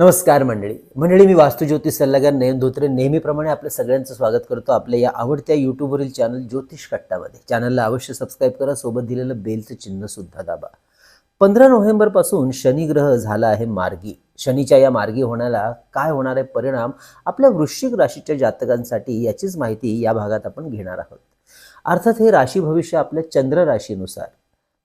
नमस्कार मंडळी. मंडळी मी वास्तुज्योतिष सल्लागार नयन धोत्रे. नेहमीप्रमाणे आपल्या सगळ्यांचं स्वागत करतो आपल्या या आवडत्या यूट्यूबवरील चॅनल ज्योतिष कट्टामध्ये. चॅनलला अवश्य सबस्क्राईब करा सोबत दिलेलं बेलचं चिन्ह सुद्धा दाबा. पंधरा नोव्हेंबरपासून शनिग्रह झाला आहे मार्गी. शनीच्या या मार्गी होण्याला काय होणार आहे परिणाम आपल्या वृश्चिक राशीच्या जातकांसाठी याचीच माहिती या भागात आपण घेणार आहोत. अर्थात हे राशी भविष्य आपल्या चंद्र राशीनुसार.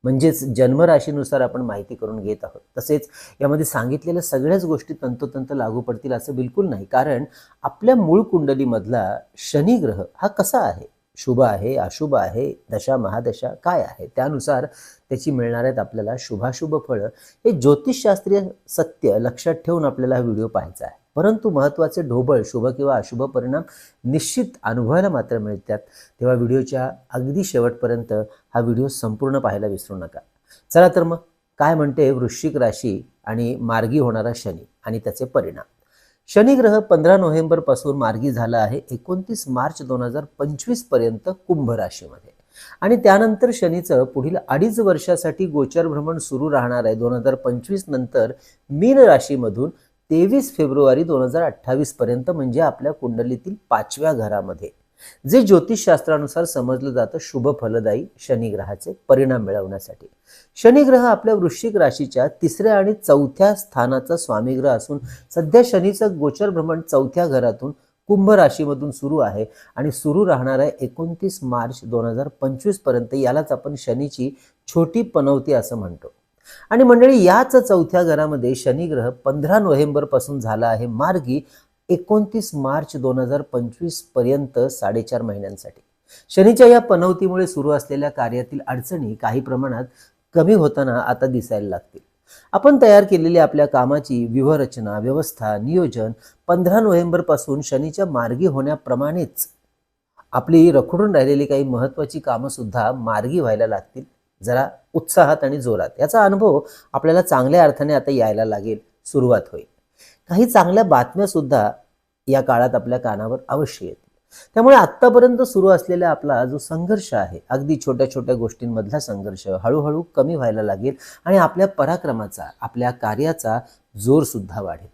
म्हणजेच जन्मराशीनुसार आपण माहिती करून घेत आहोत. तसेच यामध्ये सांगितलेल्या सगळ्याच गोष्टी तंतोतंत लागू पडतील असं बिलकुल नाही. कारण आपल्या मूळ कुंडलीमधला शनिग्रह हा कसा आहे? शुभ आहे अशुभ आहे दशा महादशा काय आहे? त्यानुसार त्याची मिळणार आहेत आपल्याला शुभाशुभ फळं. हे ज्योतिषशास्त्रीय सत्य लक्षात ठेवून आपल्याला हा व्हिडिओ पाहायचा आहे. परंतु महत्त्वाचे ढोबळ शुभ किंवा अशुभ परिणाम निश्चित अनुभवायला मात्र मिळतात. तेव्हा व्हिडिओच्या अगदी शेवटपर्यंत हा व्हिडिओ संपूर्ण पाहायला विसरू नका. चला तर मग काय म्हणते वृश्चिक राशी आणि मार्गी होणारा शनी आणि त्याचे परिणाम? शनिग्रह पंधरा नोव्हेंबरपासून मार्गी झाला आहे एकोणतीस मार्च दोन हजार पंचवीसपर्यंत कुंभ राशीमध्ये. आणि त्यानंतर शनीचं पुढील अडीच वर्षासाठी गोचर भ्रमण सुरू राहणार आहे. दोन हजार पंचवीस नंतर मीन राशीमधून तेवीस फेब्रुवारी दोन हजार अठ्ठावीसपर्यंत म्हणजे आपल्या कुंडलीतील पाचव्या घरामध्ये. जे ज्योतिषशास्त्रानुसार समजलं जातं शुभ फलदायी शनिग्रहाचे परिणाम मिळवण्यासाठी. शनिग्रह आपल्या वृश्चिक राशीच्या तिसऱ्या आणि चौथ्या स्थानाचा स्वामीग्रह असून सध्या शनीचं गोचर भ्रमण चौथ्या घरातून कुंभ राशीमधून सुरू आहे आणि सुरू राहणार आहे एकोणतीस मार्च दोन हजार पंचवीसपर्यंत यालाच आपण शनीची छोटी पनवती असं म्हणतो. आणि मंडळी याच चौथ्या घरामध्ये शनिग्रह पंधरा नोव्हेंबरपासून झाला आहे. मार्गी एकोणतीस मार्च दोन हजार पंचवीसपर्यंत साडेचार महिन्यांसाठी. शनीच्या या पनवतीमुळे सुरू असलेल्या कार्यातील अडचणी काही प्रमाणात कमी होताना आता दिसायला लागतील. आपण तयार केलेली आपल्या कामाची व्यूहरचना व्यवस्था नियोजन पंधरा नोव्हेंबरपासून शनीच्या मार्गी होण्याप्रमाणेच. आपली रखडून राहिलेली काही महत्त्वाची कामं सुद्धा मार्गी व्हायला लागतील. जरा उत्साहात आणि जोरात. याचा अनुभव आपल्याला चांगल्या अर्थाने आता यायला लागेल सुरुवात होईल. काही चांगल्या बातम्या सुद्धा या काळात आपल्या कानावर अवश्य येतील. त्यामुळे आत्तापर्यंत सुरू असलेला आपला जो संघर्ष आहे अगदी छोट्या छोट्या गोष्टींमधला संघर्ष हळूहळू कमी व्हायला लागेल आणि आपल्या पराक्रमाचा आपल्या कार्याचा जोर सुद्धा वाढेल.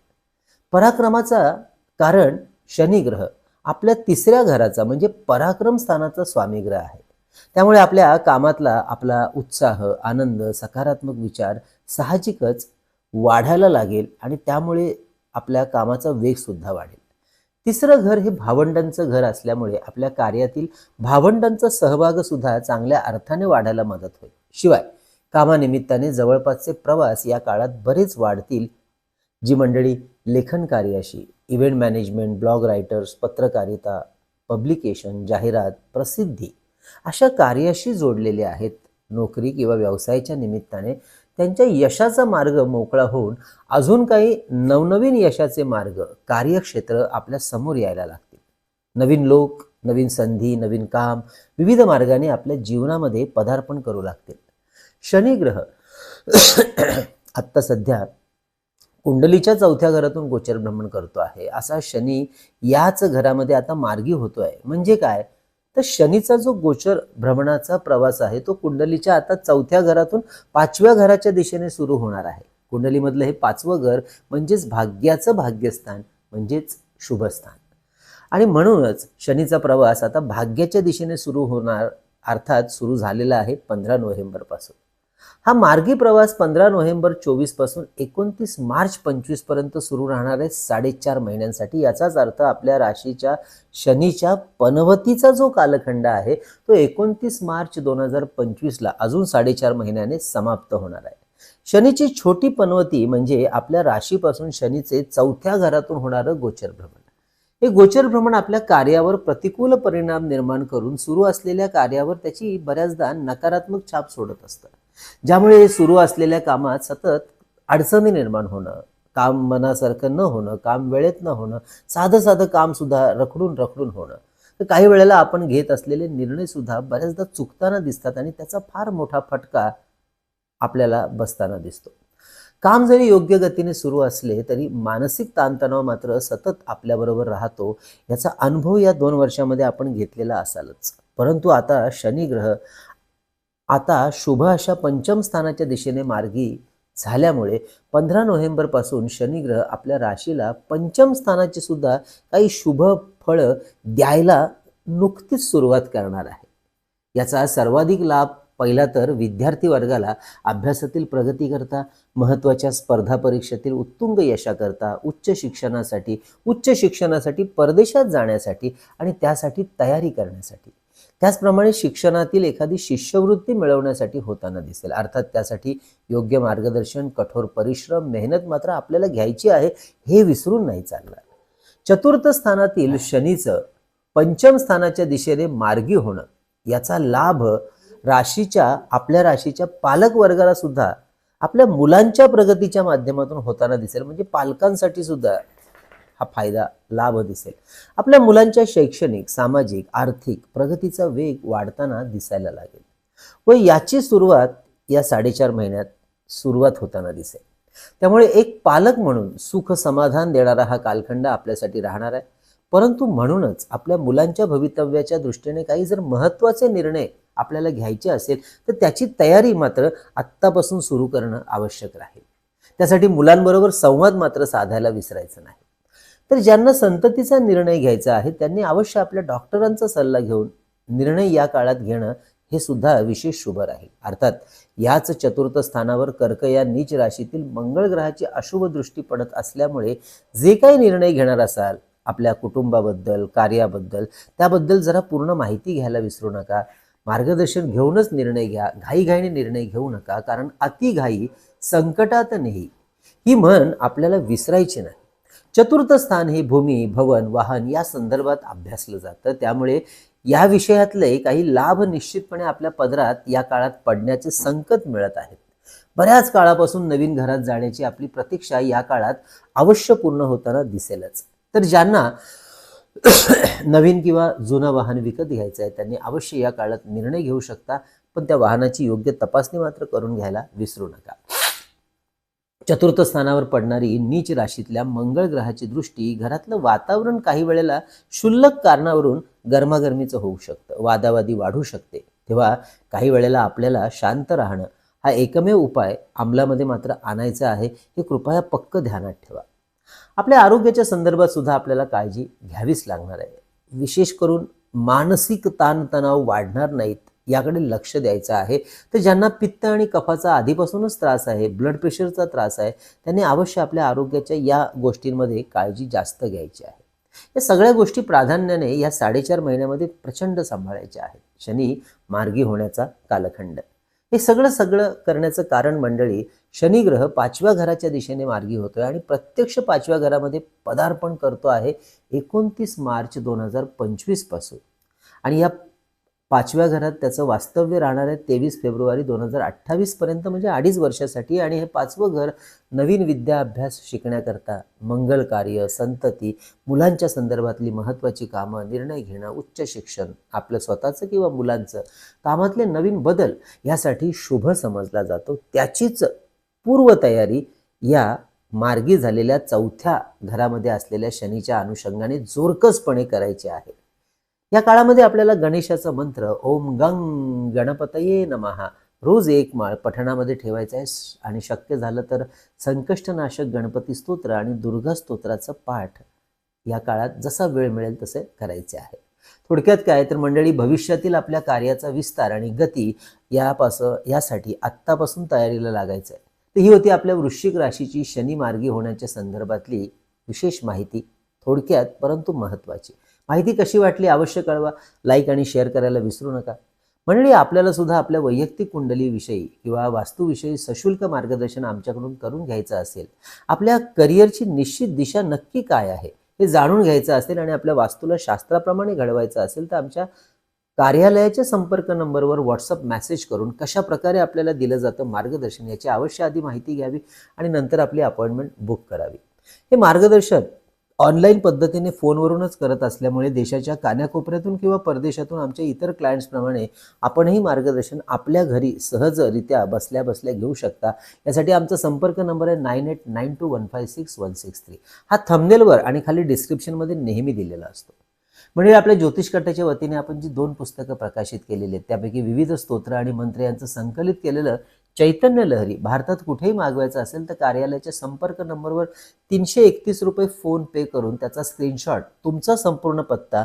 पराक्रमाचा कारण शनिग्रह आपल्या तिसऱ्या घराचा म्हणजे पराक्रम स्थानाचा स्वामीग्रह आहे. त्यामुळे आपल्या कामातला आपला उत्साह आनंद सकारात्मक विचार साहजिकच वाढायला लागेल आणि त्यामुळे आपल्या कामाचा वेगसुद्धा वाढेल. तिसरं घर हे भावंडांचं घर असल्यामुळे आपल्या कार्यातील भावंडांचा सहभागसुद्धा चांगल्या अर्थाने वाढायला मदत होईल. शिवाय कामानिमित्ताने जवळपासचे प्रवास या काळात बरेच वाढतील. जी मंडळी लेखन कार्याशी इव्हेंट मॅनेजमेंट ब्लॉग रायटर्स पत्रकारिता पब्लिकेशन जाहिरात प्रसिद्धी अशा कार्याशी जोडलेले आहेत. नोकरी किंवा व्यवसायाच्या निमित्ताने त्यांच्या यशाचा मार्ग मोकळा होऊन अजून काही नवनवीन यशाचे मार्ग कार्यक्षेत्र आपल्यासमोर यायला लागतील. नवीन लोक नवीन संधी नवीन काम विविध मार्गाने आपल्या जीवनामध्ये पदार्पण करू लागतील. शनिग्रह आत्ता सध्या कुंडलीच्या चौथ्या घरातून गोचर भ्रमण करतो आहे. असा शनी याच घरामध्ये आता मार्गी होतो आहे म्हणजे काय? तर शनीचा जो गोचर भ्रमणाचा प्रवास आहे तो कुंडलीच्या आता चौथ्या घरातून पाचव्या घराच्या दिशेने सुरू होणार आहे. कुंडलीमधलं हे पाचवं घर म्हणजेच भाग्याचं भाग्यस्थान म्हणजेच शुभस्थान. आणि म्हणूनच शनीचा प्रवास आता भाग्याच्या दिशेने सुरू होणार अर्थात सुरू झालेला आहे पंधरा नोव्हेंबरपासून. हा मार्गी प्रवास पंधरा नोव्हेंबर चोवीसपासून एकोणतीस मार्च पंचवीसपर्यंत सुरू राहणार आहे. साडेचार महिन्यांसाठी याचाच अर्थ आपल्या राशीच्या शनीच्या पनवतीचा जो कालखंड आहे तो एकोणतीस मार्च दोन हजार पंचवीसला अजून साडेचार महिन्याने समाप्त होणार आहे. शनीची छोटी पनवती म्हणजे आपल्या राशीपासून शनीचे चौथ्या घरातून होणारं गोचर भ्रमण. हे गोचर भ्रमण आपल्या कार्यावर प्रतिकूल परिणाम निर्माण करून सुरू असलेल्या कार्यावर त्याची बऱ्याचदा नकारात्मक छाप सोडत असतं. ज्यामुळे सुरू असलेल्या कामात सतत अडचणी निर्माण होणं काम मनासारखं न होणं काम वेळेत न होणं साधं साधं काम सुद्धा रखडून रखडून होणं. तर काही वेळेला आपण घेत असलेले निर्णय सुद्धा बऱ्याचदा चुकताना दिसतात आणि त्याचा फार मोठा फटका आपल्याला बसताना दिसतो. काम जरी योग्य गतीने सुरू असले तरी मानसिक ताणतणाव मात्र सतत आपल्याबरोबर राहतो याचा अनुभव या दोन वर्षामध्ये आपण घेतलेला असालच. परंतु आता शनिग्रह आता शुभ अशा पंचम स्थानाच्या दिशेने मार्गी झाल्यामुळे पंधरा नोव्हेंबरपासून शनिग्रह आपल्या राशीला पंचम स्थानाची सुद्धा काही शुभ फळं द्यायला नुकतीच सुरुवात करणार आहे. याचा सर्वाधिक लाभ पहिला तर विद्यार्थी वर्गाला अभ्यासातील प्रगतीकरता महत्त्वाच्या स्पर्धा परीक्षेतील उत्तुंग यशाकरता उच्च शिक्षणासाठी उच्च शिक्षणासाठी परदेशात जाण्यासाठी आणि त्यासाठी तयारी करण्यासाठी. त्याचप्रमाणे शिक्षणातील एखादी शिष्यवृत्ती मिळवण्यासाठी होताना दिसेल. अर्थात त्यासाठी योग्य मार्गदर्शन कठोर परिश्रम मेहनत मात्र आपल्याला घ्यायची आहे हे विसरून नाही चालणार. चतुर्थ स्थानातील शनीचं पंचम स्थानाच्या दिशेने मार्गी होणं याचा लाभ राशीच्या आपल्या राशीच्या पालक वर्गाला सुद्धा आपल्या मुलांच्या प्रगतीच्या माध्यमातून होताना दिसेल. म्हणजे पालकांसाठी सुद्धा हा फायदा लाभ दिसेल. आपल्या मुलांच्या शैक्षणिक सामाजिक आर्थिक प्रगतीचा वेग वाढताना दिसायला लागेल. व याची सुरुवात या साडेचार महिन्यात सुरुवात होताना दिसेल. त्यामुळे एक पालक म्हणून सुख समाधान देणारा हा कालखंड आपल्यासाठी राहणार आहे. परंतु म्हणूनच आपल्या मुलांच्या भवितव्याच्या दृष्टीने काही जर महत्त्वाचे निर्णय आपल्याला घ्यायचे असेल तर त्याची तयारी मात्र आत्तापासून सुरू करणं आवश्यक राहील. त्यासाठी मुलांबरोबर संवाद मात्र साधायला विसरायचं नाही. तर ज्यांना संततीचा निर्णय घ्यायचा आहे त्यांनी अवश्य आपल्या डॉक्टरांचा सल्ला घेऊन निर्णय या काळात घेणं हे सुद्धा विशेष शुभ राहील अर्थात याच चतुर्थ स्थानावर कर्क या नीच राशीतील मंगळ ग्रहाची अशुभ दृष्टी पडत असल्यामुळे जे काही निर्णय घेणार असाल आपल्या कुटुंबाबद्दल कार्याबद्दल त्याबद्दल जरा पूर्ण माहिती घ्यायला विसरू नका. मार्गदर्शन घेऊनच निर्णय घ्या. घाईघाईने निर्णय घेऊ नका. कारण अतिघाई संकटात नाही. ही म्हण आपल्याला विसरायची नाही. चतुर्थ स्थान हे भूमी भवन वाहन या संदर्भात अभ्यासलं जातं. त्यामुळे या विषयातले काही लाभ निश्चितपणे आपल्या पदरात या काळात पडण्याचे संकट मिळत आहेत. बऱ्याच काळापासून नवीन घरात जाण्याची आपली प्रतीक्षा या काळात अवश्य पूर्ण होताना दिसेलच. तर ज्यांना नवीन किंवा जुनं वाहन विकत घ्यायचं आहे त्यांनी अवश्य या काळात निर्णय घेऊ शकता पण त्या वाहनाची योग्य तपासणी मात्र करून घ्यायला विसरू नका. चतुर्थ स्थानावर पडणारी नीच राशीतल्या मंगळ ग्रहाची दृष्टी घरातलं वातावरण काही वेळेला क्षुल्लक कारणावरून गरमागरमीचं होऊ शकतं वादावादी वाढू शकते. तेव्हा काही वेळेला आपल्याला शांत राहणं हा एकमेव उपाय अंमलामध्ये मात्र आणायचा आहे हे कृपया पक्क ध्यानात ठेवा. आपल्या आरोग्याच्या संदर्भात सुद्धा आपल्याला काळजी घ्यावीच लागणार आहे. विशेष करून मानसिक ताणतणाव वाढणार नाहीत याकडे लक्ष द्यायचं आहे. तर ज्यांना पित्त आणि कफाचा आधीपासूनच त्रास आहे ब्लड प्रेशरचा त्रास आहे त्यांनी अवश्य आपल्या आरोग्याच्या या गोष्टींमध्ये काळजी जास्त घ्यायची आहे. या सगळ्या गोष्टी प्राधान्याने या साडेचार महिन्यामध्ये प्रचंड सांभाळायच्या आहेत. शनी मार्गी होण्याचा कालखंड. हे सगळं सगळं करण्याचं कारण मंडळी शनिग्रह पाचव्या घराच्या दिशेने मार्गी होतोय आणि प्रत्यक्ष पाचव्या घरामध्ये पदार्पण करतो आहे एकोणतीस मार्च दोन हजार पंचवीसपासून. आणि या पाचव्या घरात त्याचं वास्तव्य राहणार आहे तेवीस फेब्रुवारी दोन हजार अठ्ठावीसपर्यंत म्हणजे अडीच वर्षासाठी. आणि हे पाचवं घर नवीन विद्या अभ्यास शिकण्याकरता मंगल कार्य संतती मुलांच्या संदर्भातली महत्त्वाची कामं निर्णय घेणं उच्च शिक्षण आपलं स्वतःचं किंवा मुलांचं कामातले नवीन बदल यासाठी शुभ समजला जातो. त्याचीच पूर्वतयारी या मार्गी झालेल्या चौथ्या घरामध्ये असलेल्या शनीच्या अनुषंगाने जोरकसपणे करायची आहे. या काळामध्ये आपल्याला गणेशाचा मंत्र ओम गंग गणपतये नमहा रोज एक माळ पठणामध्ये ठेवायचा आहे. आणि शक्य झालं तर संकष्टनाशक गणपती स्तोत्र आणि दुर्गा स्तोत्राचं पाठ या काळात जसा वेळ मिळेल तसे करायचे आहे. थोडक्यात काय तर मंडळी भविष्यातील आपल्या कार्याचा विस्तार आणि गती यापासून यासाठी आत्तापासून तयारीला लागायचं आहे तर ही होती आपल्या वृश्चिक राशीची शनी मार्गी होण्याच्या संदर्भातली विशेष माहिती. थोडक्यात परंतु महत्त्वाची. माहिती कशी वाटली अवश्य कळवा. लाईक आणि शेअर करायला विसरू नका. मंडळी आपल्याला सुद्धा आपल्या वैयक्तिक कुंडलीविषयी किंवा वास्तूविषयी सशुल्क मार्गदर्शन आमच्याकडून करून घ्यायचं असेल आपल्या करिअरची निश्चित दिशा नक्की काय आहे हे जाणून घ्यायचं असेल आणि आपल्या वास्तूला शास्त्राप्रमाणे घडवायचं असेल तर आमच्या कार्यालयाच्या संपर्क नंबरवर व्हॉट्सअप मेसेज करून कशा प्रकारे आपल्याला दिलं जातं मार्गदर्शन याची अवश्य आधी माहिती घ्यावी आणि नंतर आपली अपॉइंटमेंट बुक करावी. हे मार्गदर्शन ऑनलाईन पद्धतीने फोनवरूनच करत असल्यामुळे देशाच्या कान्याकोपऱ्यातून किंवा परदेशातून आमच्या इतर क्लायंट्सप्रमाणे आपणही मार्गदर्शन आपल्या घरी सहजरित्या बसल्या बसल्या घेऊ शकता. यासाठी आमचा संपर्क नंबर आहे nine eight nine two one five six one six three. हा थंबनेलवर आणि खाली डिस्क्रिप्शनमध्ये नेहमी दिलेला असतो. म्हणजे आपल्या ज्योतिष कट्टाच्या वतीने आपण जी दोन पुस्तकं प्रकाशित केलेली आहेत त्यापैकी विविध स्तोत्र आणि मंत्र यांचं संकलित केलेलं चैतन्य लहरी. भारतात कुठेही मागवायचं असेल तर कार्यालयाच्या संपर्क नंबरवर तीनशे एकतीस रुपये फोन पे करून त्याचा स्क्रीनशॉट तुमचा संपूर्ण पत्ता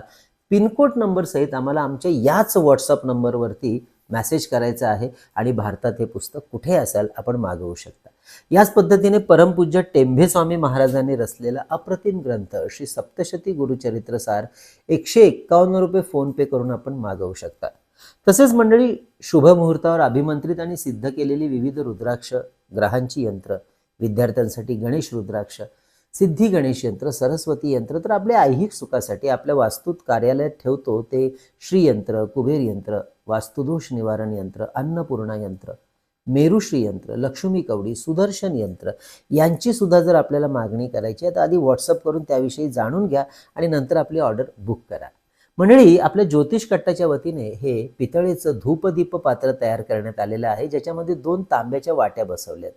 पिनकोड नंबरसहित आम्हाला आमच्या याच व्हॉट्सअप नंबरवरती मेसेज करायचा आहे आणि भारतात हे पुस्तक कुठे असाल आपण मागवू शकता. याच पद्धतीने परमपूज्य टेंभे स्वामी महाराजांनी रचलेला अप्रतिम ग्रंथ श्री सप्तशती गुरुचरित्रसार एकशे एक्कावन्न रुपये फोन पे करून आपण मागवू शकता. तसेच मंडळी शुभ मुहूर्तावर अभिमंत्रित आणि सिद्ध केलेली विविध रुद्राक्ष ग्रहांची यंत्र विद्यार्थ्यांसाठी गणेश रुद्राक्ष सिद्धी गणेश यंत्र सरस्वती यंत्र तर आपल्या ऐहिक सुखासाठी आपल्या वास्तूत कार्यालयात ठेवतो ते श्रीयंत्र कुबेर यंत्र वास्तुदोष निवारण यंत्र अन्नपूर्णा यंत्र मेरुश्री यंत्र लक्ष्मी कवडी सुदर्शन यंत्र यांची सुद्धा जर आपल्याला मागणी करायची आहे तर आधी व्हॉट्सअप करून त्याविषयी जाणून घ्या आणि नंतर आपली ऑर्डर बुक करा. मंडळी आपल्या ज्योतिष कट्टाच्या वतीने हे पितळेचं धूपदीप पात्र तयार करण्यात आलेलं आहे ज्याच्यामध्ये दोन तांब्याच्या वाट्या बसवल्यात.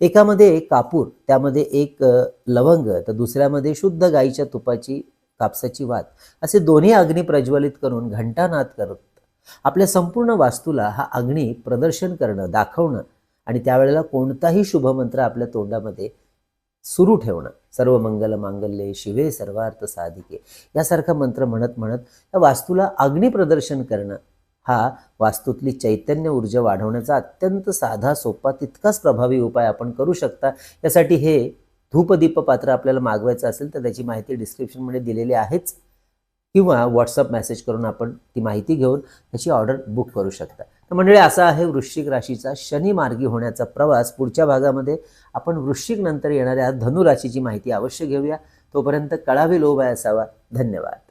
एकामध्ये कापूर त्यामध्ये एक लवंग तर दुसऱ्यामध्ये शुद्ध गाईच्या तुपाची कापसाची वात. असे दोन्ही अग्नी प्रज्वलित करून घंटानाद करत आपल्या संपूर्ण वास्तूला हा अग्नी प्रदर्शन करणं दाखवणं आणि त्यावेळेला कोणताही शुभमंत्र आपल्या तोंडामध्ये सुरू ठेवणं. सर्व मंगल मांगल्ये शिवे सर्वार्थ साधिके. यासारखा मंत्र म्हणत म्हणत या वास्तूला अग्निप्रदर्शन करणं हा वास्तूतली चैतन्य ऊर्जा वाढवण्याचा अत्यंत साधा सोपा तितकाच प्रभावी उपाय आपण करू शकता. यासाठी हे धूपदीप पात्र आपल्याला मागवायचं असेल तर त्याची माहिती डिस्क्रिप्शनमध्ये दिलेली आहेच. किंवा व्हॉट्सअप मेसेज करून आपण ती माहिती घेऊन त्याची ऑर्डर बुक करू शकता. तर मंडळी असा आहे वृश्चिक राशीचा शनी मार्गी होण्याचा प्रवास. पुढच्या भागामध्ये आपण वृश्चिक नंतर येणाऱ्या धनुराशीची माहिती अवश्य घेऊया. तोपर्यंत कळावे लोभ आहे असावा. धन्यवाद.